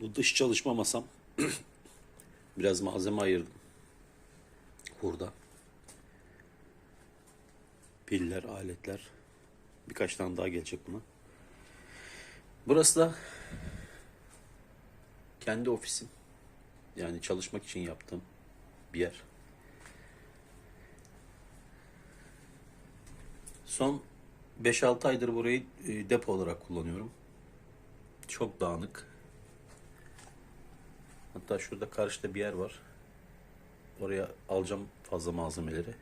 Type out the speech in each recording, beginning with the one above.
Bu dış çalışma masam. Biraz malzeme ayırdım. Hurda. Piller, aletler. Birkaç tane daha gelecek buna. Burası da kendi ofisim. Yani çalışmak için yaptığım bir yer. Son 5-6 aydır burayı e, depo olarak kullanıyorum. Çok dağınık. Hatta şurada karşıda bir yer var. Oraya alacağım fazla malzemeleri.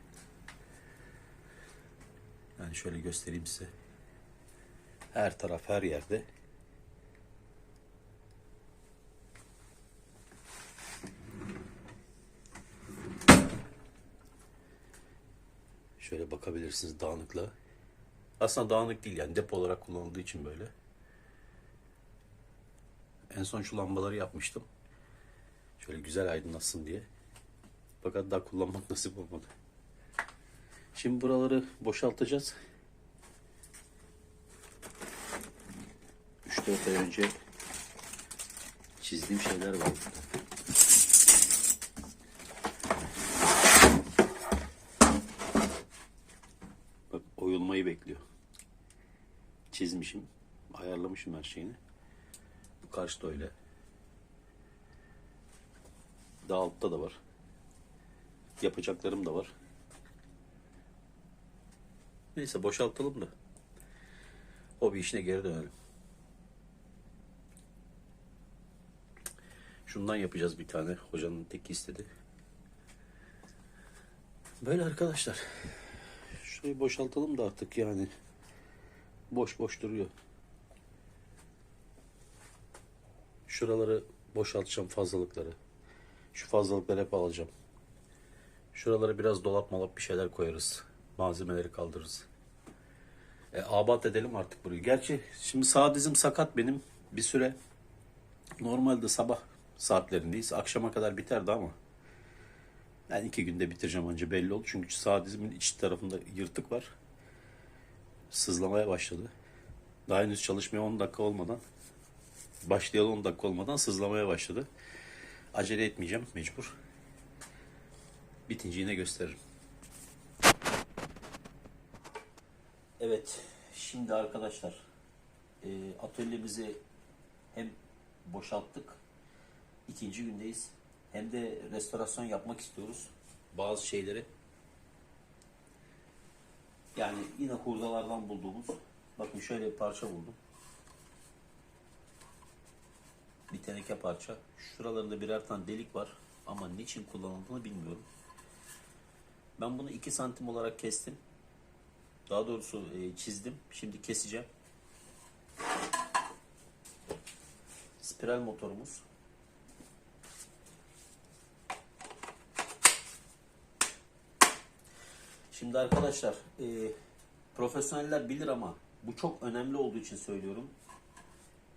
Yani şöyle göstereyim size. Her taraf her yerde. Şöyle bakabilirsiniz dağınıklığa. Aslında dağınık değil yani depo olarak kullanıldığı için böyle. En son şu lambaları yapmıştım. Şöyle güzel aydınlatsın diye. Fakat daha kullanmak nasip olmadı. Şimdi buraları boşaltacağız. 3-4 ay önce çizdiğim şeyler var. Bak oyulmayı bekliyor. Çizmişim, ayarlamışım her şeyini. Bu karşıda öyle. Daha altta da var. Yapacaklarım da var. Neyse boşaltalım da. Hobi işine geri dönelim. Şundan yapacağız bir tane. Hocanın teki istedi. Böyle arkadaşlar. Şurayı boşaltalım da artık yani. Boş boş duruyor. Şuraları boşaltacağım fazlalıkları. Şu fazlalıkları hep alacağım. Şuralara biraz dolap malap bir şeyler koyarız. Malzemeleri kaldırırız. E, abat edelim artık burayı. Gerçi şimdi sağ dizim sakat benim bir süre. Normalde sabah saatlerindeyiz. Akşama kadar biterdi ama. Ben iki günde bitireceğim önce belli oldu. Çünkü sağ dizimin iç tarafında yırtık var. Sızlamaya başladı. Daha henüz çalışmaya 10 dakika olmadan başlayalı 10 dakika olmadan sızlamaya başladı. Acele etmeyeceğim mecbur. Bitince yine gösteririm. Evet, şimdi arkadaşlar e, atölyemizi hem boşalttık, ikinci gündeyiz. Hem de restorasyon yapmak istiyoruz bazı şeyleri. Yani yine hurdalardan bulduğumuz, bakın şöyle bir parça buldum. Bir teneke parça. Şuralarında birer tane delik var ama niçin kullanıldığını bilmiyorum. Ben bunu 2 santim olarak kestim. Daha doğrusu e, çizdim. Şimdi keseceğim. Spiral motorumuz. Şimdi arkadaşlar e, profesyoneller bilir ama bu çok önemli olduğu için söylüyorum.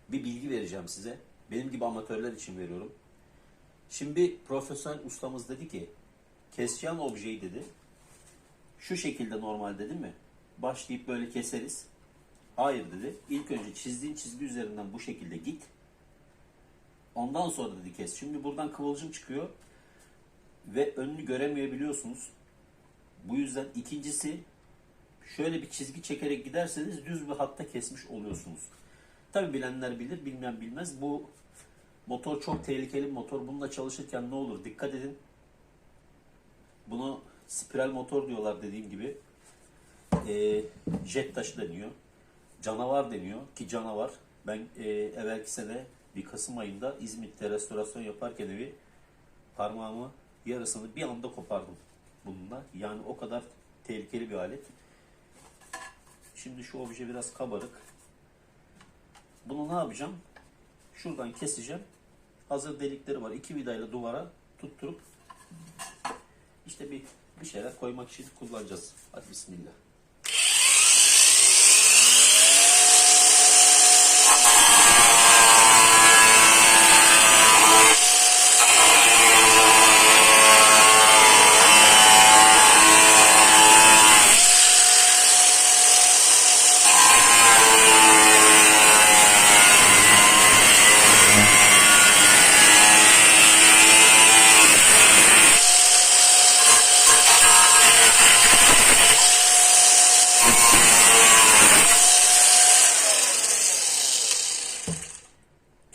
Bir bilgi vereceğim size. Benim gibi amatörler için veriyorum. Şimdi profesyonel ustamız dedi ki keseceğin objeyi dedi. Şu şekilde normal dedi mi? Başlayıp böyle keseriz. Hayır dedi. İlk önce çizdiğin çizgi üzerinden bu şekilde git. Ondan sonra dedi kes. Şimdi buradan kıvılcım çıkıyor. Ve önünü göremeyebiliyorsunuz. Bu yüzden ikincisi şöyle bir çizgi çekerek giderseniz düz bir hatta kesmiş oluyorsunuz. Tabi bilenler bilir, bilmeyen bilmez. Bu motor çok tehlikeli bir motor. Bununla çalışırken ne olur dikkat edin. Bunu spiral motor diyorlar dediğim gibi. Ee, jet taşı deniyor. Canavar deniyor ki canavar. Ben e, evvelki sene bir Kasım ayında İzmit'te restorasyon yaparken evi parmağımı yarısını bir anda kopardım bununla. Yani o kadar tehlikeli bir alet. Şimdi şu obje biraz kabarık. Bunu ne yapacağım? Şuradan keseceğim. Hazır delikleri var. İki vidayla duvara tutturup işte bir bir şeyler koymak için kullanacağız. Hadi bismillah.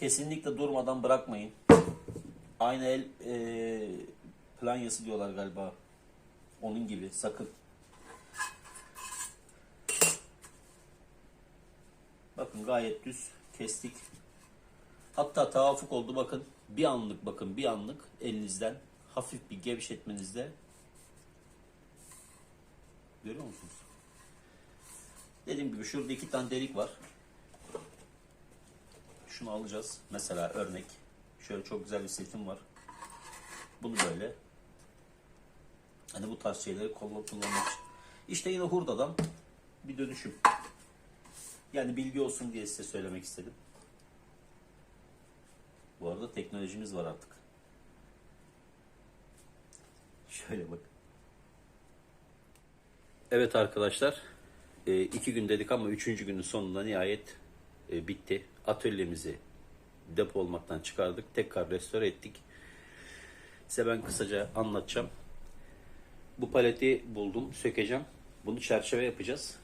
Kesinlikle durmadan bırakmayın. Aynı el e, planyası diyorlar galiba. Onun gibi sakın. Bakın gayet düz kestik. Hatta tavafuk oldu bakın. Bir anlık bakın bir anlık elinizden hafif bir gevşetmenizde görüyor musunuz? Dediğim gibi şurada iki tane delik var. Şunu alacağız. Mesela örnek. Şöyle çok güzel bir setim var. Bunu böyle. Hani bu tarz şeyleri kullan- kullanmak için. İşte yine hurdadan bir dönüşüm. Yani bilgi olsun diye size söylemek istedim. Bu arada teknolojimiz var artık. Şöyle bak. Evet arkadaşlar. e, iki gün dedik ama üçüncü günün sonunda nihayet e, bitti. Atölyemizi depo olmaktan çıkardık. Tekrar restore ettik. Size ben kısaca anlatacağım. Bu paleti buldum, sökeceğim. Bunu çerçeve yapacağız.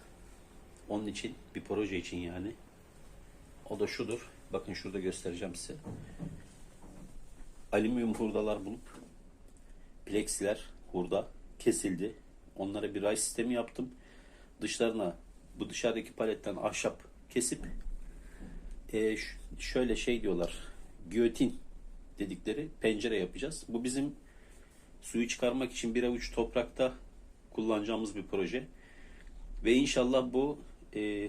Onun için, bir proje için yani. O da şudur. Bakın şurada göstereceğim size. Alüminyum hurdalar bulup plexiler hurda kesildi. Onlara bir ray sistemi yaptım. Dışlarına bu dışarıdaki paletten ahşap kesip e, şöyle şey diyorlar. Giyotin dedikleri pencere yapacağız. Bu bizim suyu çıkarmak için bir avuç toprakta kullanacağımız bir proje. Ve inşallah bu e,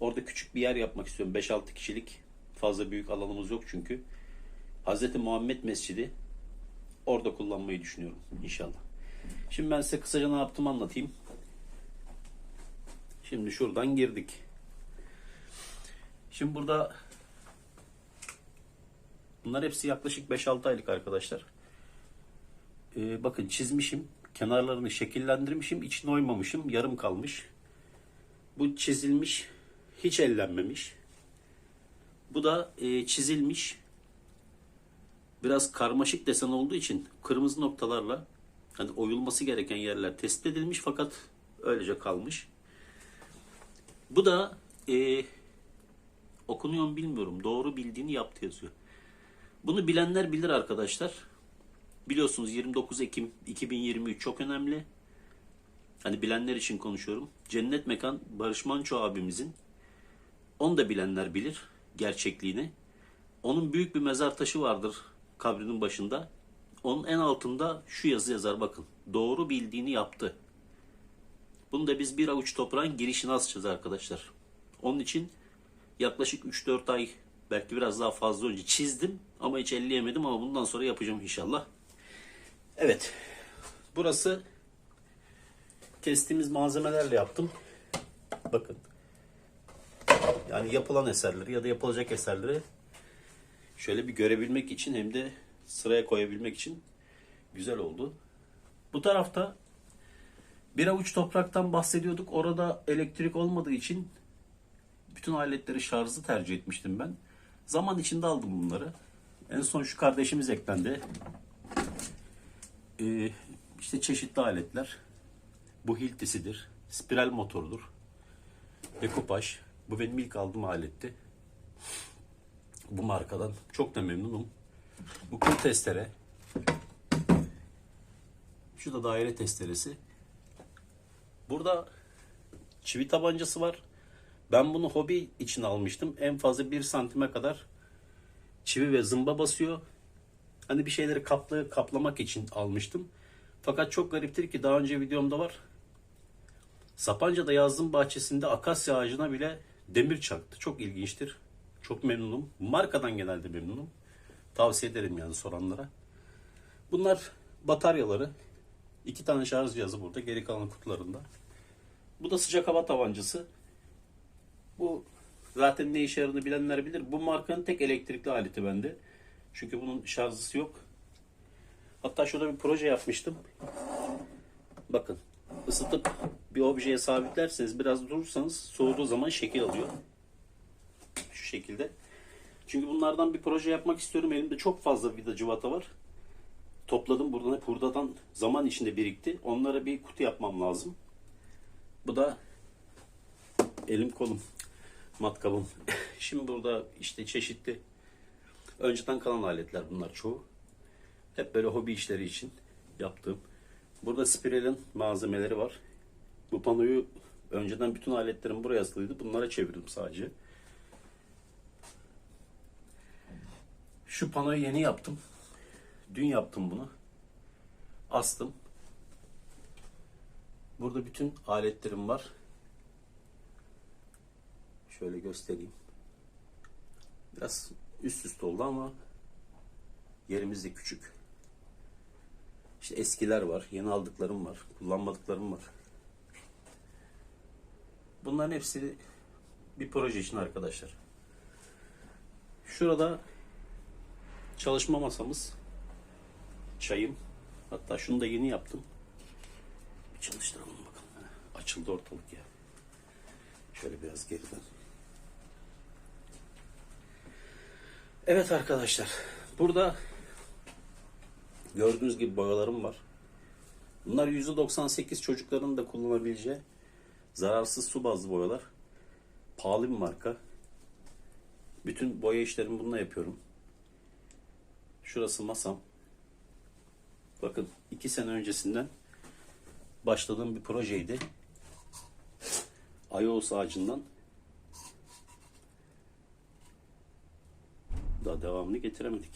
orada küçük bir yer yapmak istiyorum. 5-6 kişilik fazla büyük alanımız yok çünkü. Hz. Muhammed Mescidi orada kullanmayı düşünüyorum inşallah. Şimdi ben size kısaca ne yaptım anlatayım. Şimdi şuradan girdik. Şimdi burada bunlar hepsi yaklaşık 5-6 aylık arkadaşlar. Ee, bakın çizmişim. Kenarlarını şekillendirmişim. içine oymamışım. Yarım kalmış. Bu çizilmiş. Hiç ellenmemiş. Bu da e, çizilmiş. Biraz karmaşık desen olduğu için kırmızı noktalarla hani oyulması gereken yerler tespit edilmiş fakat öylece kalmış. Bu da e, okunuyor mu bilmiyorum. Doğru bildiğini yaptı yazıyor. Bunu bilenler bilir arkadaşlar. Biliyorsunuz 29 Ekim 2023 çok önemli. Hani bilenler için konuşuyorum. Cennet Mekan Barış Manço abimizin onu da bilenler bilir gerçekliğini. Onun büyük bir mezar taşı vardır kabrinin başında. Onun en altında şu yazı yazar bakın. Doğru bildiğini yaptı. Bunu da biz bir avuç toprağın girişine asacağız arkadaşlar. Onun için yaklaşık 3-4 ay belki biraz daha fazla önce çizdim ama hiç elleyemedim ama bundan sonra yapacağım inşallah. Evet. Burası kestiğimiz malzemelerle yaptım. Bakın. Yani yapılan eserleri ya da yapılacak eserleri şöyle bir görebilmek için hem de sıraya koyabilmek için güzel oldu. Bu tarafta bir avuç topraktan bahsediyorduk. Orada elektrik olmadığı için bütün aletleri şarjlı tercih etmiştim ben. Zaman içinde aldım bunları. En son şu kardeşimiz eklendi. Ee, işte çeşitli aletler. Bu hiltisidir. Spiral motorudur. Dekupaj. Bu benim ilk aldığım aletti. Bu markadan. Çok da memnunum. Bu kıl testere. Şu da daire testeresi. Burada çivi tabancası var. Ben bunu hobi için almıştım. En fazla 1 santime kadar çivi ve zımba basıyor. Hani bir şeyleri kaplı, kaplamak için almıştım. Fakat çok gariptir ki daha önce videomda var. Sapanca'da yazlım bahçesinde akasya ağacına bile demir çaktı. Çok ilginçtir. Çok memnunum. Markadan genelde memnunum. Tavsiye ederim yani soranlara. Bunlar bataryaları. İki tane şarj cihazı burada. Geri kalan kutularında. Bu da sıcak hava tabancası. Bu zaten ne işe yaradığını bilenler bilir. Bu markanın tek elektrikli aleti bende. Çünkü bunun şarjısı yok. Hatta şurada bir proje yapmıştım. Bakın ısıtıp bir objeye sabitlerseniz biraz durursanız soğuduğu zaman şekil alıyor. Şu şekilde. Çünkü bunlardan bir proje yapmak istiyorum. Elimde çok fazla vida cıvata var. Topladım buradan hep hurdadan zaman içinde birikti. Onlara bir kutu yapmam lazım. Bu da elim kolum matkabım Şimdi burada işte çeşitli önceden kalan aletler bunlar çoğu. Hep böyle hobi işleri için yaptığım. Burada spiralin malzemeleri var. Bu panoyu önceden bütün aletlerim buraya asılıydı. Bunlara çevirdim sadece. Şu panoyu yeni yaptım. Dün yaptım bunu. Astım. Burada bütün aletlerim var. Şöyle göstereyim. Biraz üst üste oldu ama yerimiz de küçük. İşte eskiler var, yeni aldıklarım var, kullanmadıklarım var. Bunların hepsi bir proje için arkadaşlar. Şurada çalışma masamız, çayım. Hatta şunu da yeni yaptım. Bir çalıştıralım bakalım. Açıldı ortalık ya. Şöyle biraz geriden. Evet arkadaşlar. Burada gördüğünüz gibi boyalarım var. Bunlar %98 çocukların da kullanabileceği zararsız su bazlı boyalar. Pahalı bir marka. Bütün boya işlerimi bununla yapıyorum. Şurası masam. Bakın iki sene öncesinden başladığım bir projeydi. Ayos ağacından daha devamını getiremedik.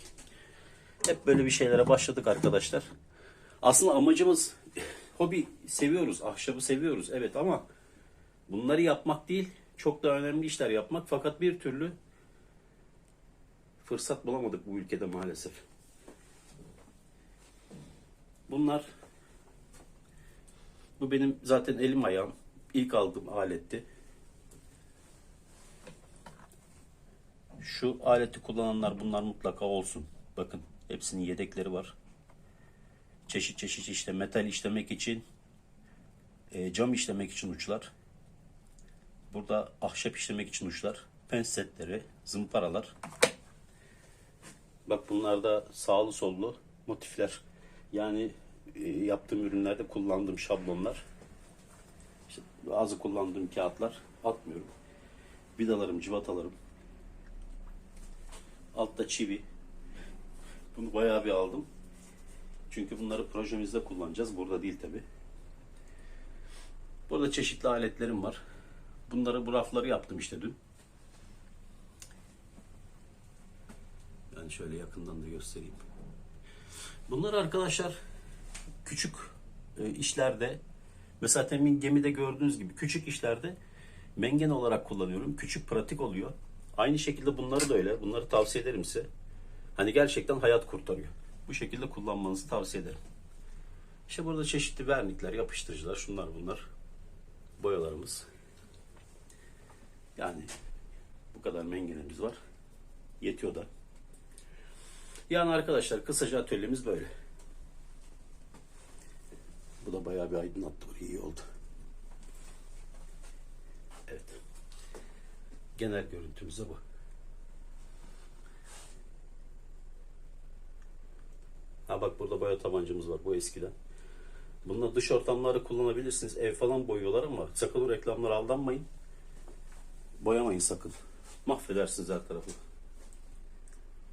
Hep böyle bir şeylere başladık arkadaşlar. Aslında amacımız hobi seviyoruz, ahşabı seviyoruz evet ama bunları yapmak değil, çok da önemli işler yapmak fakat bir türlü fırsat bulamadık bu ülkede maalesef. Bunlar bu benim zaten elim ayağım. ilk aldığım aletti. Şu aleti kullananlar bunlar mutlaka olsun. Bakın hepsinin yedekleri var. Çeşit çeşit işte metal işlemek için, e, cam işlemek için uçlar. Burada ahşap işlemek için uçlar. Pens setleri, zımparalar. Bak bunlar da sağlı sollu motifler. Yani e, yaptığım ürünlerde kullandığım şablonlar. İşte bazı kullandığım kağıtlar atmıyorum. Vidalarım, civatalarım. Altta çivi. Bunu bayağı bir aldım. Çünkü bunları projemizde kullanacağız. Burada değil tabi. Burada çeşitli aletlerim var. Bunları bu rafları yaptım işte dün. Yani şöyle yakından da göstereyim. Bunlar arkadaşlar küçük e, işlerde mesela temin gemide gördüğünüz gibi küçük işlerde mengen olarak kullanıyorum. Küçük pratik oluyor. Aynı şekilde bunları da öyle. Bunları tavsiye ederim size. Hani gerçekten hayat kurtarıyor. Bu şekilde kullanmanızı tavsiye ederim. İşte burada çeşitli vernikler, yapıştırıcılar, şunlar bunlar. Boyalarımız. Yani bu kadar mengenemiz var. Yetiyor da. Yani arkadaşlar kısaca atölyemiz böyle. Bu da bayağı bir aydınlattı iyi oldu. Evet. Genel görüntümüz de bu. Ha bak burada boya tabancamız var. Bu eskiden. Bununla dış ortamları kullanabilirsiniz. Ev falan boyuyorlar ama sakın o reklamlara aldanmayın. Boyamayın sakın. Mahvedersiniz her tarafı.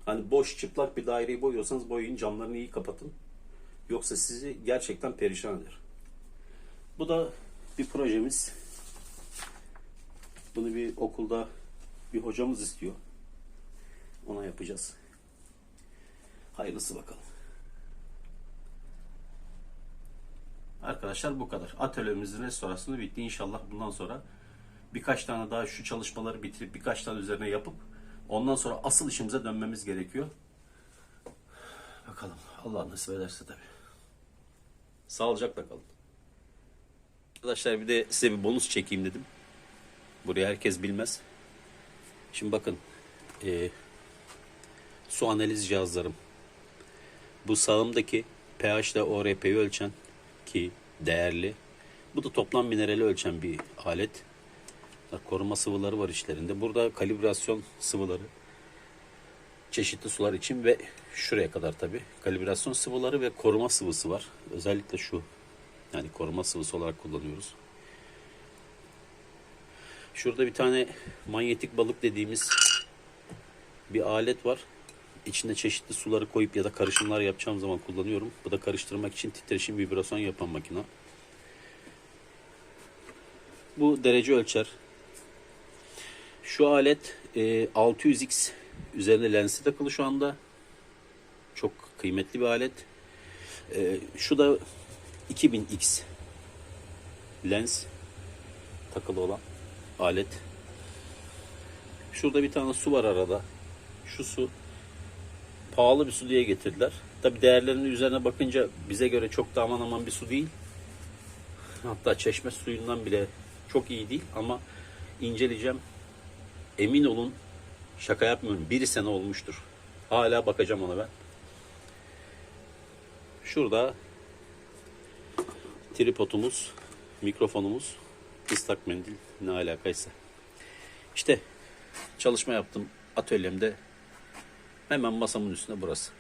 Hani boş çıplak bir daireyi boyuyorsanız boyayın camlarını iyi kapatın. Yoksa sizi gerçekten perişan eder. Bu da bir projemiz. Bunu bir okulda bir hocamız istiyor. Ona yapacağız. Hayırlısı bakalım. Arkadaşlar bu kadar. Atölyemizin restorasyonu bitti. İnşallah bundan sonra birkaç tane daha şu çalışmaları bitirip birkaç tane üzerine yapıp ondan sonra asıl işimize dönmemiz gerekiyor. Bakalım. Allah nasip ederse tabii. Sağlıcakla kalın. Arkadaşlar bir de size bir bonus çekeyim dedim. Buraya herkes bilmez. Şimdi bakın. eee, su analiz cihazlarım. Bu sağımdaki pH ile ORP'yi ölçen ki değerli. Bu da toplam minerali ölçen bir alet. Koruma sıvıları var içlerinde. Burada kalibrasyon sıvıları. Çeşitli sular için ve şuraya kadar tabi kalibrasyon sıvıları ve koruma sıvısı var. Özellikle şu yani koruma sıvısı olarak kullanıyoruz. Şurada bir tane manyetik balık dediğimiz bir alet var. İçine çeşitli suları koyup ya da karışımlar yapacağım zaman kullanıyorum. Bu da karıştırmak için titreşim vibrasyon yapan makine. Bu derece ölçer. Şu alet e, 600x üzerinde lensi takılı şu anda. Çok kıymetli bir alet. E, şu da 2000x lens takılı olan alet. Şurada bir tane su var arada. Şu su pahalı bir su diye getirdiler. Tabi değerlerinin üzerine bakınca bize göre çok da aman aman bir su değil. Hatta çeşme suyundan bile çok iyi değil ama inceleyeceğim. Emin olun şaka yapmıyorum. Bir sene olmuştur. Hala bakacağım ona ben. Şurada tripodumuz, mikrofonumuz, ıslak mendil ne alakaysa. İşte çalışma yaptım atölyemde. Hemen masamın üstünde burası.